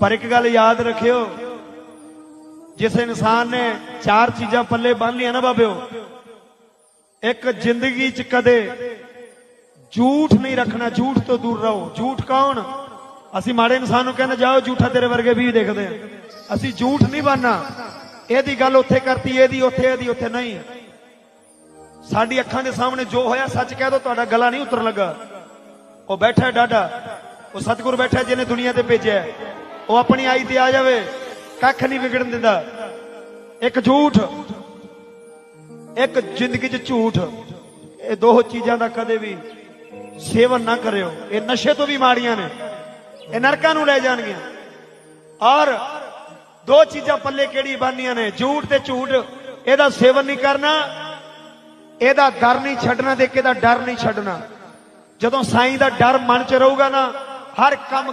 ਪਰ ਇੱਕ ਗੱਲ ਯਾਦ ਰੱਖਿਓ, ਜਿਸ ਇਨਸਾਨ ਨੇ ਚਾਰ ਚੀਜ਼ਾਂ ਪੱਲੇ ਬੰਨ ਲਿਆ ਨਾ ਬਾਬਿਓ, ਇੱਕ ਜ਼ਿੰਦਗੀ 'ਚ ਕਦੇ ਝੂਠ ਨਹੀਂ ਰੱਖਣਾ, ਝੂਠ ਤੋਂ ਦੂਰ ਰਹੋ। ਝੂਠ ਕੌਣ? ਅਸੀਂ ਮਾੜੇ ਇਨਸਾਨ ਨੂੰ ਕਹਿੰਦੇ, ਜਾਓ, ਝੂਠਾ ਤੇਰੇ ਵਰਗੇ ਵੀ ਦੇਖਦੇ ਆ। ਅਸੀਂ ਝੂਠ ਨਹੀਂ ਬਣਨਾ ਇਹਦੀ ਗੱਲ ਉੱਥੇ ਕਰਤੀ, ਇਹਦੀ ਉੱਥੇ ਇਹਦੀ ਉੱਥੇ ਨਹੀਂ। ਸਾਡੀ ਅੱਖਾਂ ਦੇ ਸਾਹਮਣੇ ਜੋ ਹੋਇਆ, ਸੱਚ ਕਹਿ ਦੋ, ਤੁਹਾਡਾ ਗਲਾ ਨਹੀਂ ਉਤਰ ਲੱਗਾ। ਉਹ ਬੈਠਾ ਡਾਡਾ ਉਹ ਸਤਿਗੁਰ ਬੈਠਾ ਜਿਹਨੇ ਦੁਨੀਆ ਤੇ ਭੇਜਿਆ ਉਹ ਆਪਣੀ ਆਈ ਤੇ ਆ ਜਾਵੇ। ਕੱਖ ਨਹੀਂ ਵਿਗੜਨ ਦਿੰਦਾ। ਇੱਕ ਝੂਠ, ਇੱਕ ਜ਼ਿੰਦਗੀ 'ਚ ਝੂਠ। ਇਹ ਦੋ ਚੀਜ਼ਾਂ ਦਾ ਕਦੇ ਵੀ ਸੇਵਨ ਨਾ ਕਰਿਓ। ਇਹ ਨਸ਼ੇ ਤੋਂ ਵੀ ਮਾੜੀਆਂ ਨੇ। ਇਹ ਨਰਕਾਂ ਨੂੰ ਲੈ ਜਾਣਗੀਆਂ। ਔਰ ਦੋ ਚੀਜ਼ਾਂ ਪੱਲੇ ਕਿਹੜੀ ਬਾਨੀਆਂ ਨੇ? ਝੂਠ ਤੇ ਝੂਠ। ਇਹਦਾ ਸੇਵਨ ਨਹੀਂ ਕਰਨਾ। ਇਹਦਾ ਦਰ ਨਹੀਂ ਛੱਡਣਾ ਤੇ ਇਹਦਾ ਡਰ ਨਹੀਂ ਛੱਡਣਾ। ਜਦੋਂ ਸਾਈਂ ਦਾ ਡਰ ਮਨ 'ਚ ਰਹੂਗਾ ਨਾ, ਹਰ ਕੰਮ